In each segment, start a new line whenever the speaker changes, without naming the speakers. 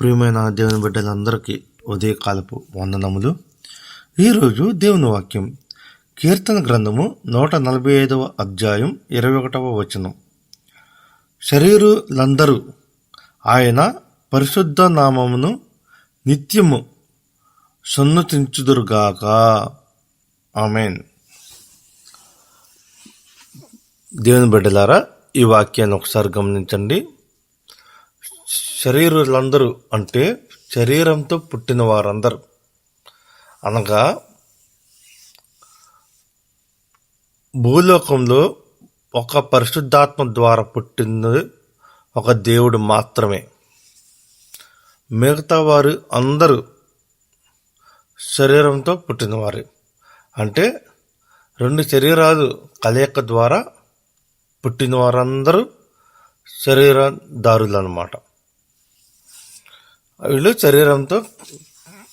ప్రియమైన దేవుని బిడ్డలందరికీ ఉదయకాలపు వందనములు. ఈరోజు దేవుని వాక్యం కీర్తన గ్రంథము నూట నలభై ఐదవ అధ్యాయం ఇరవై ఒకటవ వచనం. శరీరులందరూ ఆయన పరిశుద్ధ నామమును నిత్యము సన్నుతించుదురుగాక. ఆమెన్. దేవుని బిడ్డలారా ఈ వాక్యాన్ని ఒకసారి గమనించండి. శరీరులందరూ అంటే శరీరంతో పుట్టిన వారందరూ. అనగా భూలోకంలో ఒక పరిశుద్ధాత్మ ద్వారా పుట్టింది ఒక దేవుడు మాత్రమే. మిగతా వారు అందరూ శరీరంతో పుట్టినవారు. అంటే రెండు శరీరాలు కలయిక ద్వారా పుట్టిన వారందరూ శరీరదారులు అన్నమాట వీళ్ళు శరీరంతో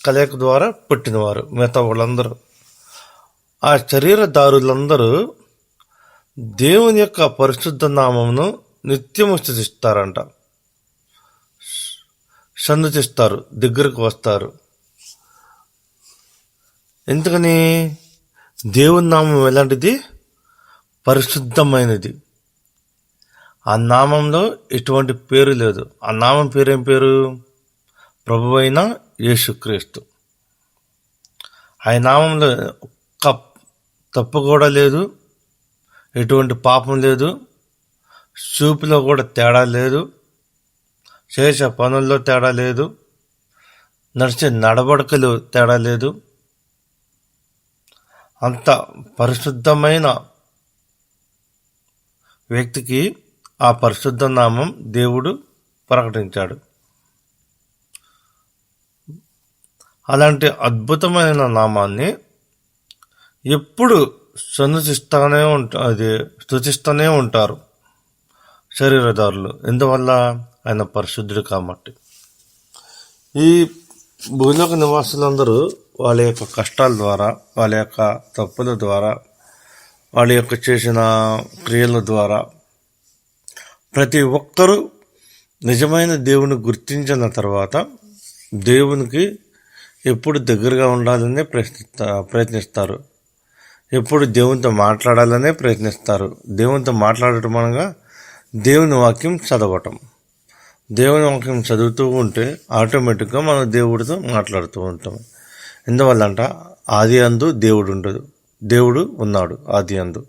కలయిక ద్వారా పుట్టినవారు మిగతా వాళ్ళందరూ. ఆ శరీరదారులందరూ దేవుని యొక్క పరిశుద్ధ నామమును నిత్యము స్థుతిస్తారంట. సన్నతిస్తారు దగ్గరకు వస్తారు. ఎందుకని? దేవుని నామం ఎలాంటిది? పరిశుద్ధమైనది. ఆ నామంలో ఎటువంటి పేరు లేదు. ఆ నామం పేరేం పేరు? ప్రభు అయిన యేసుక్రీస్తు. ఆయన నామంలో ఒక్క తప్పు కూడా లేదు. ఎటువంటి పాపం లేదు. చూపులో కూడా తేడా లేదు. చేసే పనుల్లో తేడా లేదు. నడిచే నడవడికలు తేడా లేదు. అంత పరిశుద్ధమైన వ్యక్తికి ఆ పరిశుద్ధ నామం దేవుడు ప్రకటించాడు. అలాంటి అద్భుతమైన నామాన్ని ఎప్పుడు సన్నుతిస్తూనే ఉంటా అది స్థుతిస్తూనే ఉంటారు శరీరదారులు. ఎందువల్ల? ఆయన పరిశుద్ధుడు కాబట్టి. ఈ భూలోక నివాసులందరూ వాళ్ళ యొక్క కష్టాల ద్వారా వాళ్ళ యొక్క తప్పుల ద్వారా వాళ్ళ యొక్క చేసిన క్రియల ద్వారా ప్రతి ఒక్కరూ నిజమైన దేవుని గుర్తించిన తర్వాత దేవునికి ఎప్పుడు దగ్గరగా ఉండాలని ప్రయత్నిస్తా ప్రయత్నిస్తారు. ఎప్పుడు దేవునితో మాట్లాడాలనే ప్రయత్నిస్తారు. దేవునితో మాట్లాడటం అనగా దేవుని వాక్యం చదవటం. దేవుని వాక్యం చదువుతూ ఉంటే ఆటోమేటిక్గా మనం దేవుడితో మాట్లాడుతూ ఉంటాం. ఎందువల్లంట ఆది అందు దేవుడు ఉండదు దేవుడు ఉన్నాడు ఆది అందు.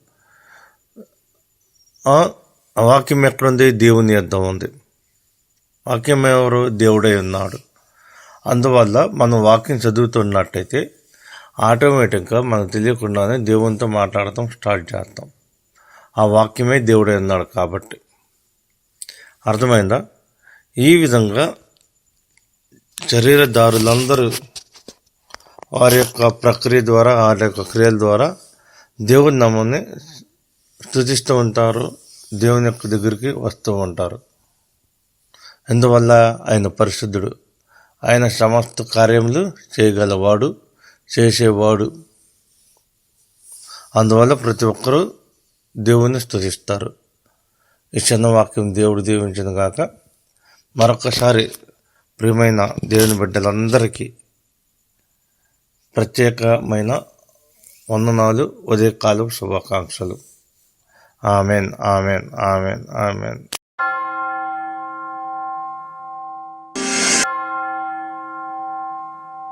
వాక్యం ఎక్కడుంది? దేవుని అర్థం ఉంది. వాక్యం ఎవరు? దేవుడై ఉన్నాడు. అందువల్ల మనం వాక్యం చదువుతున్నట్టయితే ఆటోమేటిక్గా మనకు తెలియకుండానే దేవునితో మాట్లాడటం స్టార్ట్ చేస్తాం. ఆ వాక్యమే దేవుడై ఉన్నాడు కాబట్టి. అర్థమైందా? ఈ విధంగా శరీరదారులందరూ వారి యొక్క ప్రక్రియ ద్వారా వారి యొక్క క్రియల ద్వారా దేవుని నమ్మని స్థుతిస్తూ ఉంటారు. దేవుని యొక్క దగ్గరికి వస్తూ ఉంటారు. అందువల్ల ఆయన పరిశుద్ధుడు. ఆయన సమస్త కార్యములు చేయగలవాడు చేసేవాడు. అందువల్ల ప్రతి ఒక్కరూ దేవుని స్తుతిస్తారు. ఈ చిన్న వాక్యం దేవుడు దీవించిన గాక మరొకసారి ప్రియమైన దేవుని బిడ్డలందరికీ ప్రత్యేకమైన వందనాలు ఉదయకాలం శుభాకాంక్షలు. Amen amen amen amen